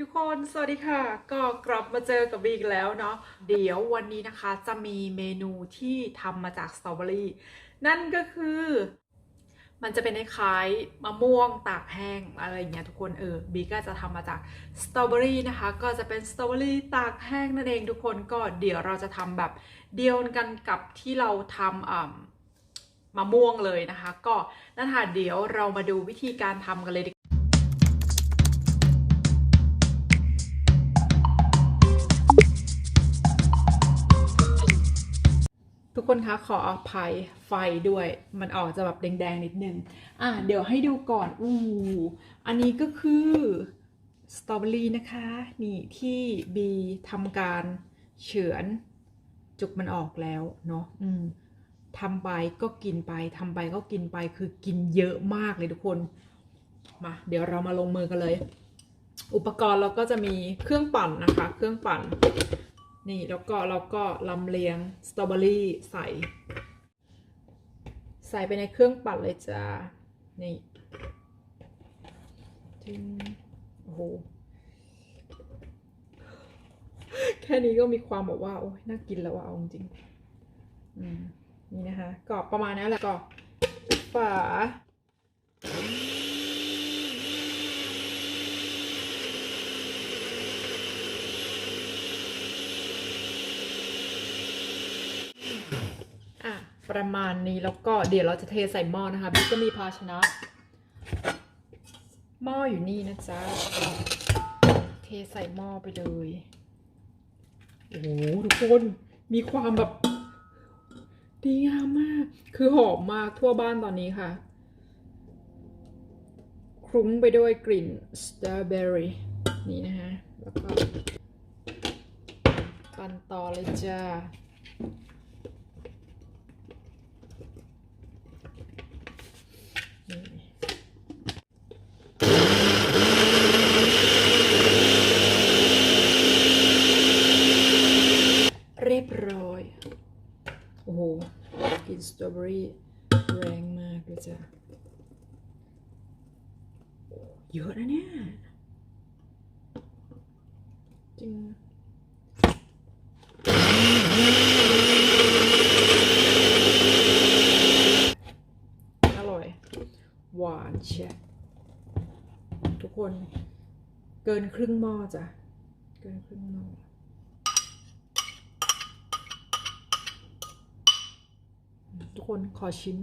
ทุกคนสวัสดีค่ะ ก็กลับมาเจอกับบีอีกแล้วเนาะเดี๋ยววันนี้นะคะจะมีเมนูที่ทำมาจากสตรอเบอรี่นั่นก็คือ มันจะเป็นคล้ายมะม่วงตากแห้งอะไรอย่างเงี้ยทุกคนเออบีก็จะทำมาจากสตรอเบอรี่นะคะ ก็จะเป็นสตรอเบอรี่ตากแห้งนั่นเองทุกคนก็เดี๋ยวเราจะทำแบบเดียวกันกับที่เราทำอ่ามะม่วงเลยนะคะ ก็นั่นค่ะเดี๋ยวเรามาดูวิธีการทำกันเลยดี คนคะขออภัยไฟด้วย มันออกจะแบบแดงๆนิดนึง อะเดี๋ยวให้ดูก่อนอู้อันนี้ก็คือสตรอเบอรี่นะคะ นี่ที่บีทำการเฉือนจุกมันออกแล้วเนาะอืมทำไปก็กินไปทำไปก็กินไปคือกินเยอะมากเลยทุกคน มา เดี๋ยวเรามาลงมือกันเลย อุปกรณ์เราก็จะมีเครื่องปั่นนะคะ เครื่องปั่น นี่แล้วก็เราก็ลำเลียงสตรอเบอรี่ใส่ ใส่ไปในเครื่องปั่นเลยจ้า นี่จึงโอ้โห แค่นี้ก็มีความแบบว่า โอ้ยน่ากินแล้วว่าเอาจริงอืมนี่นะคะก็ประมาณนั้นแหละก็ปิดฝา อะประมาณนี้แล้วก็เดี๋ยวเราจะเทใส่หม้อนะคะบิ๊กก็มีภาชนะหม้ออยู่นี่นะจ๊ะเทใส่หม้อไปเลยโอ้โหทุกคนมีความแบบดีงามมาก คือหอมมากทั่วบ้านตอนนี้ค่ะ คลุ้งไปด้วยกลิ่นสตรอเบอรี่นี่นะฮะแล้วก็ปั่นต่อเลยจ้า เรียบร้อย โอ้โหกลินส ตรอเบอรี่แรงมากเลยจ้ะเยอะนะเนี่ยจริงอร่อย หวานเชียทุกคนเกินครึ่งหม้อจ้ะ เกินครึ่งหม้อ คนขอชิม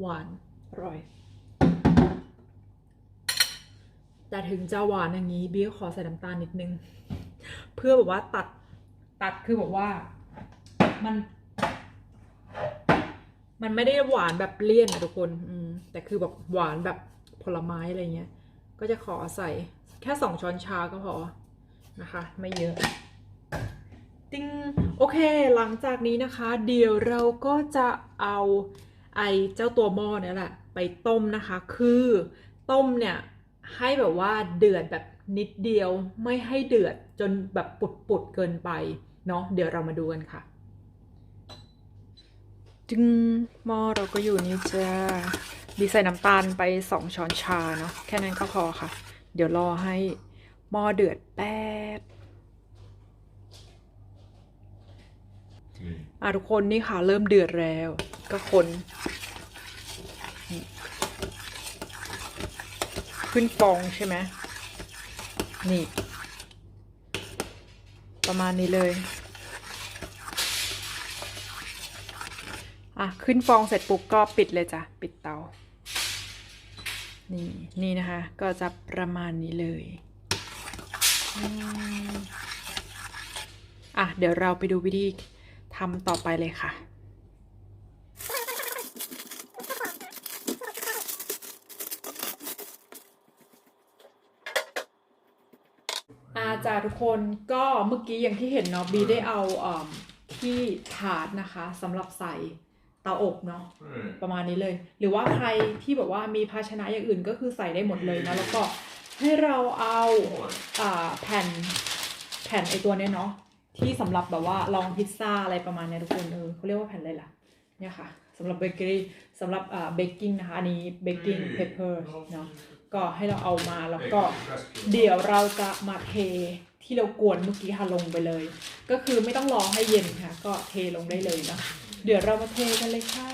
หวาน อร่อย แต่ถึงจะหวานอย่างนี้บี้ก็ขอใส่น้ำตาลนิดนึง เพื่อแบบว่าตัดตัดคือแบบว่า มัน มันไม่ได้หวานแบบเลี่ยนนะทุกคน อืม แต่คือแบบหวานแบบผลไม้อะไรเงี้ย ก็จะขอใส่แค่สองช้อนชาก็พอนะคะ ไม่เยอะ ติงโอเค หลังจากนี้นะคะ เดี๋ยวเราก็จะเอาไอเจ้าตัวหม้อเนี่ยแหละ ไปต้มนะคะ คือต้มเนี่ยให้แบบว่าเดือดแบบนิดเดียวไม่ให้เดือดจนแบบปุดๆเกินไปเนาะเดี๋ยวเรามาดูกันค่ะจึงหม้อเราก็อยู่นี่จ้าดีใส่น้ำตาลไปสองช้อนชาเนาะแค่นั้นก็พอค่ะ เดี๋ยวรอให้หม้อเดือดแป๊บ อะทุกคนนี่ค่ะเริ่มเดือดแล้ว ก็คน ขึ้นฟองใช่ไหมนี่ ประมาณนี้เลย อะ ขึ้นฟองเสร็จปุ๊บก็ปิดเลยจ้ะ ปิดเตา นี่ นี่นะคะ ก็จะประมาณนี้เลยอะ เดี๋ยวเราไปดูวิธี ทำต่อไปเลยค่ะอาจารย์ทุกคนก็เมื่อกี้อย่างที่เห็นเนาะบีได้เอาเอมที่ถาดนะคะสำหรับใส่เตาอบเนาะประมาณนี้เลย หรือว่าใครที่แบบว่ามีภาชนะอย่างอื่นก็คือใส่ได้หมดเลยนะแล้วก็ให้เราเอาอ่าแผ่นแผ่นไอตัวเนี้ยเนาะ ที่สำหรับแบบว่าลองพิซซ่าอะไรประมาณเนี้ยทุกคนเออเขาเรียกว่าแผ่นอะไรล่ะเนี่ยค่ะสำหรับเบเกอรี่สำหรับอ่าเบกกิ้งนะคะ อันนี้เบกกิ้งเพปเปอร์เนาะก็ให้เราเอามาแล้วก็เดี๋ยวเราจะมาเทที่เรากวนเมื่อกี้ค่ะลงไปเลย ก็คือไม่ต้องรอให้เย็นค่ะ ก็เทลงได้เลยเนาะเดี๋ยวเรามาเทกันเลยค่ะ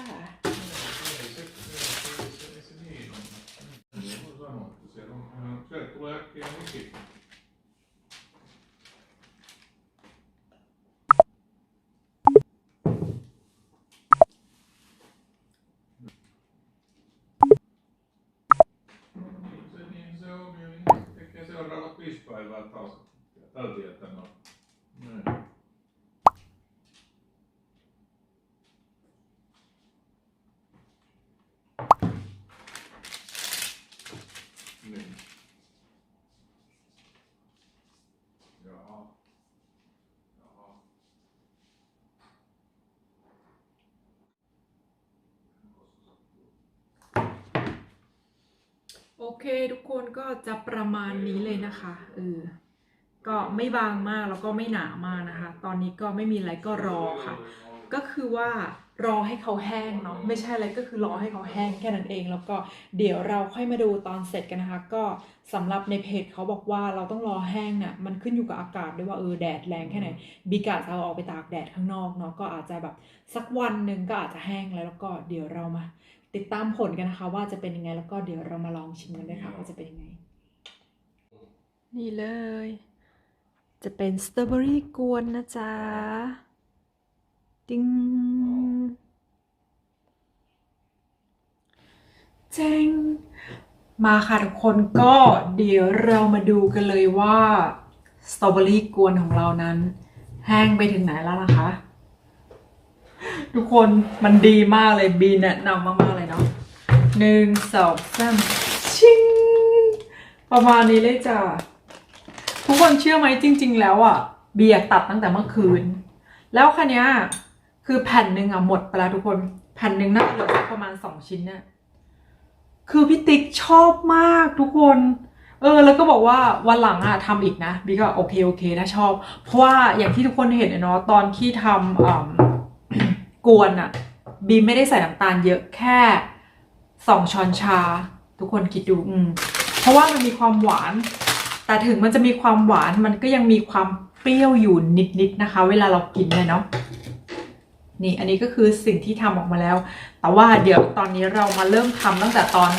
thousand. โอเคทุกคนก็จะประมาณนี้เลยนะคะเออก็ไม่บางมากแล้วก็ไม่หนามากนะคะ ตอนนี้ก็ไม่มีอะไรก็รอค่ะ ก็คือว่ารอให้เขาแห้งเนาะไม่ใช่อะไรก็คือรอให้เขาแห้งแค่นั้นเอง แล้วก็เดี๋ยวเราค่อยมาดูตอนเสร็จกันนะคะ ก็สำหรับในเพจเขาบอกว่าเราต้องรอแห้งน่ะมันขึ้นอยู่กับอากาศด้วยว่าเออแดดแรงแค่ไหนบีกาจะเอาออกไปตากแดดข้างนอกเนาะก็อาจจะแบบสักวันหนึ่งก็อาจจะแห้งแล้วแล้วก็เดี๋ยวเรามา ติดตามผลกันนะคะ ว่าจะเป็นยังไงแล้วก็เดี๋ยวเรามาลองชิมกันด้วยค่ะว่าจะเป็นยังไง นี่เลย จะเป็นสตรอเบอรี่กวนนะจ๊ะติ้งเจ๋งมาค่ะทุกคนก็เดี๋ยวเรามาดูกันเลยว่าสตรอเบอรี่กวนของเรานั้น แห้งไปถึงไหนแล้วนะคะ ทุกคนมันดีมากเลยบีแนะนำมากๆเลยเนาะหนึ่งสองสามชิงประมาณนี้เลยจ้ะทุกคนเชื่อไหมจริง ๆ แล้วอะเบียร์ตัดตั้งแต่เมื่อคืน แล้วคันนี้คือแผ่นหนึ่งอะหมดไปแล้วทุกคนแผ่นหนึ่งน่าจะเหลือประมาณสองชิ้นเนี่ยคือพี่ติ๊กชอบมากทุกคน เออ แล้วก็บอกว่าวันหลังอะทำอีกนะบีก็โอเคโอเคนะชอบ เพราะว่าอย่างที่ทุกคนเห็นเนาะตอนที่ทำอ่า กวนอะบีไม่ได้ใส่น้ำตาลเยอะแค่สองช้อนชา ทุกคนคิดดูอืมเพราะว่ามันมีความหวาน แต่ถึงมันจะมีความหวานมันก็ยังมีความเปรี้ยวอยู่นิดๆนะคะ เวลาเรากินเลยเนาะนี่อันนี้ก็คือสิ่งที่ทำออกมาแล้ว แต่ว่าเดี๋ยวตอนนี้เรามาเริ่มทำตั้งแต่ตอน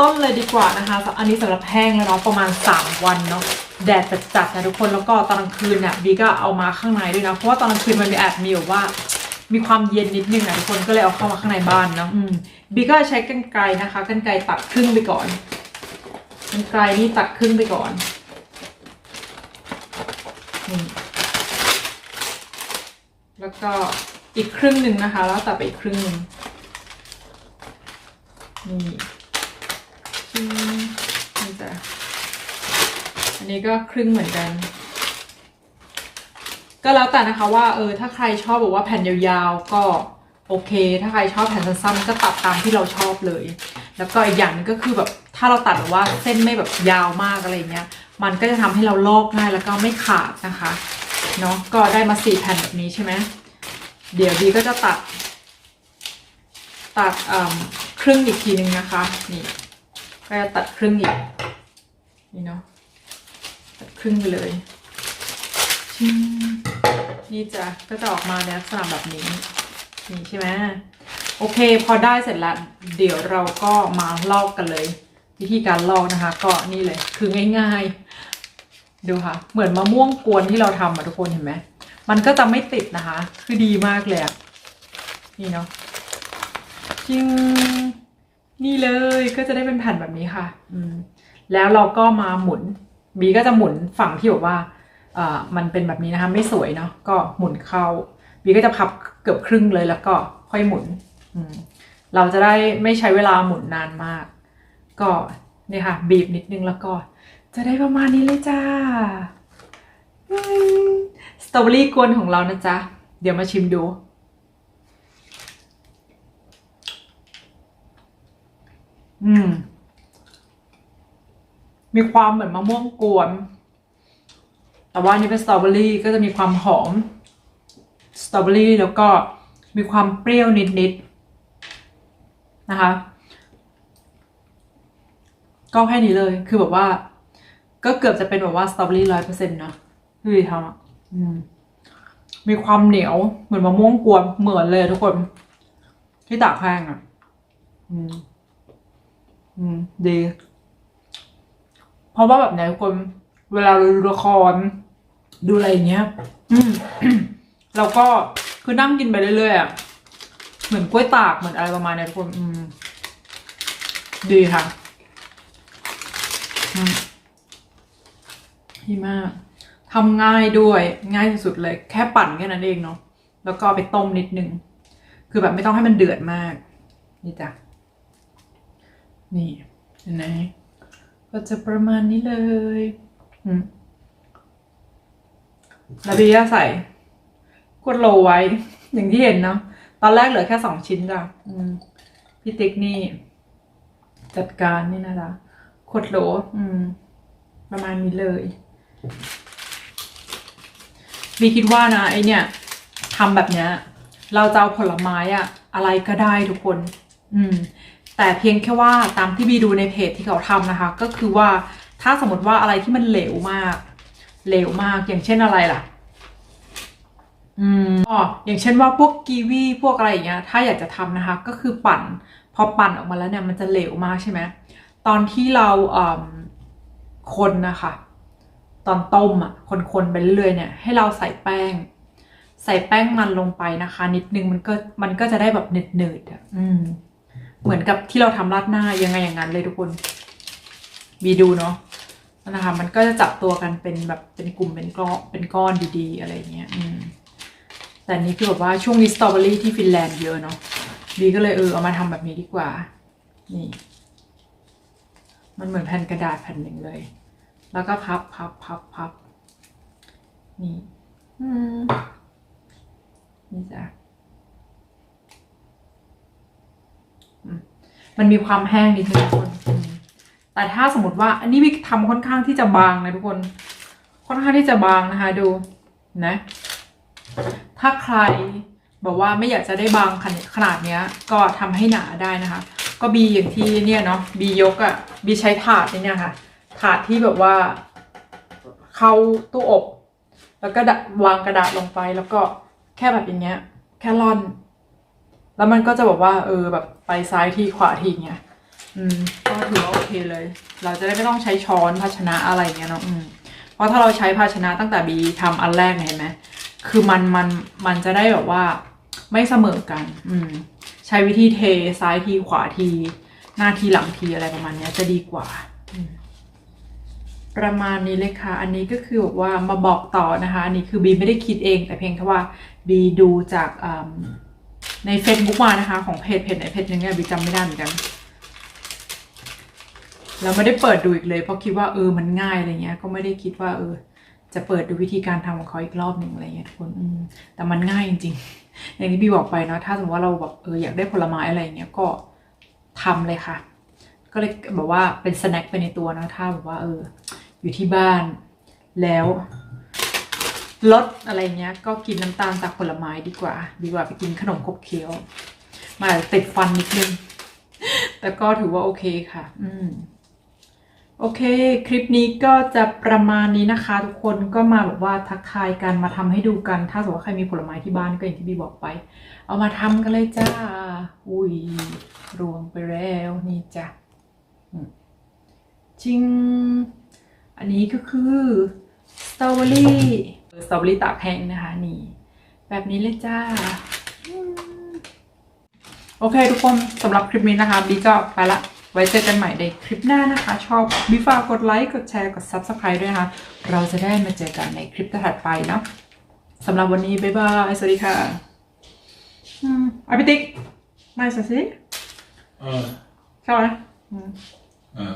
ต้นเลยดีกว่านะคะ อันนี้สำหรับแห้งแล้วเนาะประมาณ 3 วันเนาะแดดจัดๆนะทุกคนแล้วก็ตอนกลางคืนเนี่ยบีก็เอามาข้างในด้วยนะเพราะว่าตอนกลางคืนมันมีแอบมีแบบว่า มีความเย็นนิดนึงนะทุกคนก็เลยเอาเข้ามาข้างในบ้านเนาะบีก็ใช้กรรไกรนะคะกรรไกรตัดครึ่งไปก่อนกรรไกรนี่ตัดครึ่งไปก่อนนี่แล้วก็อีกครึ่งหนึ่งนะคะ แล้วตัดไปอีกครึ่งหนึ่งนี่นนี่จ้ะอันนี้ก็ครึ่งเหมือนกัน ก็แล้วแต่นะคะว่าเออถ้าใครชอบบอกว่าแผ่นยาวๆ ก็โอเค ถ้าใครชอบแผ่นสั้นๆก็ตัดตามที่เราชอบเลย แล้วก็อีกอย่างนึงก็คือแบบถ้าเราตัดแบบว่าเส้นไม่แบบยาวมากอะไรเงี้ย มันก็จะทำให้เราลอกง่ายแล้วก็ไม่ขาดนะคะเนาะก็ได้มาสี่แผ่นแบบนี้ใช่ไหมเดี๋ยวดีก็จะตัด ตัดครึ่งอีกทีนึงนะคะนี่ก็จะตัดครึ่งอีกนี่เนาะตัดครึ่งไปเลย นี่จะก็จะออกมาในลักษณะแบบนี้ นี่ใช่ไหมโอเค พอได้เสร็จแล้ว เดี๋ยวเราก็มาลอกกันเลย วิธีการลอกนะคะ ก็นี่เลย คือง่าย ๆ ดูค่ะ เหมือนมะม่วงกวนที่เราทำอะทุกคนเห็นไหมมันก็จะไม่ติดนะคะ คือดีมากเลยอะนี่เนาะจริงนี่เลยก็จะได้เป็นแผ่นแบบนี้ค่ะ อืม แล้วเราก็มาหมุน บีก็จะหมุนฝั่งที่แบบว่า มันเป็นแบบนี้นะคะไม่สวยเนาะก็หมุนเข้าบีก็จะพับเกือบครึ่งเลยแล้วก็ค่อยหมุนมเราจะได้ไม่ใช้เวลาหมุนนานมาก ก็เนี่ยค่ะบีบนิดนึงแล้วก็ จะได้ประมาณนี้เลยจ้าสตรอเบอรี่กวนของเรานะจ๊ะ เดี๋ยวมาชิมดู อืม มีความเหมือนมะม่วงกวน แต่ว่านี่เป็นสตรอเบอรี่ก็จะมีความหอมสตรอเบอรี่แล้วก็มีความเปรี้ยวนิดๆนะคะ ก็แค่นี้เลยคือแบบว่า ก็เกือบจะเป็นแบบว่าสตรอเบอรี่ร้อยเปอร์เซ็นต์นะดูดิทำอะอืมมีความเหนียวเหมือนมะม่วงกวนเหมือนเลยทุกคน ที่ตากแห้งอะ อืม อืม ดี เพราะว่าแบบไหนทุกคน เวลาเราดูละคร ดูอะไรอย่างเงี้ย อืมเราก็คือนั่งกินไปเรื่อยๆอะ เหมือนกล้วยตากเหมือนอะไรประมาณเนี้ยทุกคน อืม ดีค่ะอืมดีมากทำง่ายด้วยง่ายสุดๆเลย แค่ปั่นแค่นั้นเองเนาะแล้วก็ไปต้มนิดนึง คือแบบไม่ต้องให้มันเดือดมาก นี่จ้ะ นี่เห็นไหมก็จะประมาณนี้เลย อืม แล้วบีก็ใส่กดโลไว้ อย่างที่เห็นเนาะตอนแรกเหลือแค่สองชิ้นจ้ะอืมพี่ติ๊กนี่ จัดการนี่นะจ๊ะขดโหลอืม ประมาณนี้เลยบีคิดว่านะไอเนี่ยทำแบบเนี้ย เราจะเอาผลไม้อะอะไรก็ได้ทุกคน อืม แต่เพียงแค่ว่าตามที่บีดูในเพจที่เขาทำนะคะ ก็คือว่าถ้าสมมติว่าอะไรที่มันเหลวมาก เหลวมากอย่างเช่นอะไรล่ะ อืมอ๋ออย่างเช่นว่าพวกกีวีพวกอะไรอย่างเงี้ย ถ้าอยากจะทำนะคะ ก็คือปั่น พอปั่นออกมาแล้วเนี่ยมันจะเหลวมากใช่ไหมตอนที่เราเอ่อคนนะคะ ตอนต้มอะคนๆไปเรื่อยๆเนี่ย ให้เราใส่แป้ง ใส่แป้งมันลงไปนะคะ นิดนึงมันก็มันก็จะได้แบบหนืดๆอะอืม เหมือนกับที่เราทำราดหน้ายังไงอย่างนั้นเลยทุกคน บีดูเนาะ นะคะมันก็จะจับตัวกันเป็นแบบเป็นกลุ่มเป็นก้อนเป็นก้อนดีๆ อะไรเงี้ยอืมแต่นี้คือแบบว่าช่วงนี้สตรอเบอรี่ที่ฟินแลนด์เยอะเนาะบีก็เลยเออเอามาทำแบบนี้ดีกว่า นี่ มันเหมือนแผ่นกระดาษแผ่นหนึ่งเลย แล้วก็พับพับพับพับนี่อืมนี่จ้ะมันมีความแห้งนิดนึงทุกคน แต่ถ้าสมมติว่าอันนี้วิกทำค่อนข้างที่จะบางนะทุกคน ค่อนข้างที่จะบางนะคะดูนะ ถ้าใครบอกว่าไม่อยากจะได้บางขนาดเนี้ย ก็ทำให้หนาได้นะคะ ก็บีอย่างที่เนี่ยเนาะบียกอะ่ะบีใช้ถาดเนี่ยค่ะ ถาดที่แบบว่า เข้าตู้อบ แล้วก็วางกระดาษลงไป แล้วก็แค่แบบอย่างเงี้ย แค่ร่อน แล้วมันก็จะบอกว่า เออแบบไปซ้ายทีขวาทีเงี้ย อืมก็ถือว่าโอเคเลย เราจะได้ไม่ต้องใช้ช้อนภาชนะอะไรเงี้ยเนาะอืมเพราะถ้าเราใช้ภาชนะตั้งแต่บีทำอันแรกเนี่ยเห็นไหมคือมันมันมันจะได้แบบว่าไม่เสมอกัน อืม ใช้วิธีเทซ้ายทีขวาที หน้าทีหลังทีอะไรประมาณเนี้ยจะดีกว่าประมาณนี้เลยค่ะ อันนี้ก็คือแบบว่ามาบอกต่อนะคะ อันนี้คือบีไม่ได้คิดเอง แต่เพียงแค่ว่าบีดูจากใน Facebook มานะคะ ของเพจเพจไหนเพจหนึงเนี่ยบีจำไม่ได้เหมือนกัน เราไม่ได้เปิดดูอีกเลย เพราะคิดว่าเออมันง่ายอะไรเงี้ย ก็ไม่ได้คิดว่า เออ จะเปิดดูวิธีการทำของเขาอีกรอบหนึ่งอะไรเงี้ยทุกคนแต่มันง่ายจริงๆอย่างที่พี่บอกไปเนาะถ้าสมมติว่าเราแบบเอออยากได้ผลไม้อะไรเงี้ยก็ทำเลยค่ะ ก็เลยแบบว่าเป็นสแน็คไปในตัวนะถ้าแบบว่า เออ อยู่ที่บ้านแล้วลดอะไรเงี้ย ก็กินน้ำตาลจากผลไม้ดีกว่า ดีกว่าไปกินขนมขบเคี้ยวมาติดฟันนิดนึง แต่ก็ถือว่าโอเคค่ะ อืม โอเค คลิปนี้ก็จะประมาณนี้นะคะ ทุกคนก็มาแบบว่าทักทายกันมาทำให้ดูกัน ถ้าสมมติว่าใครมีผลไม้ที่บ้านก็อย่างที่บีบอกไป เอามาทำกันเลยจ้า อุ้ยรวงไปแล้วนี่จ้ะจริง อันนี้ก็คือสตรอเบอรี่สตรอเบอรี่ตากแห้งนะคะนี่ แบบนี้เลยจ้า โอเค ทุกคนสำหรับคลิปนี้นะคะบีก็ไปละ ไว้เจอกันใหม่ในคลิปหน้านะคะ ชอบบีฝากกดไลค์ กดแชร์ กด Subscribe ด้วยนะคะ เราจะได้มาเจอกันในคลิปถัดไปเนาะสำหรับวันนี้ บ๊ายบาย สวัสดีค่ะอืมอาพิติกมาสิ Uh, ใช่ไหมอืม uh,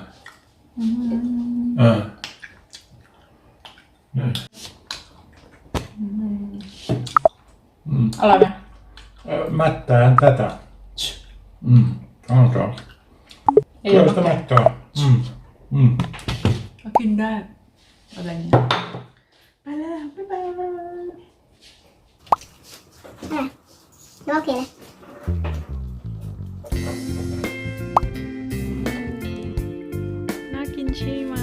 อืม uh. Nu. อืมอร่อยไหม Uh, mättää en tätä. Mm. Alkaa. เออ Close the mic door. Mm. ก็กินได้ อะไรเนี่ยไปแล้วบ๊ายบาย อะน่าโอเคนะน่ากินใช่ไหม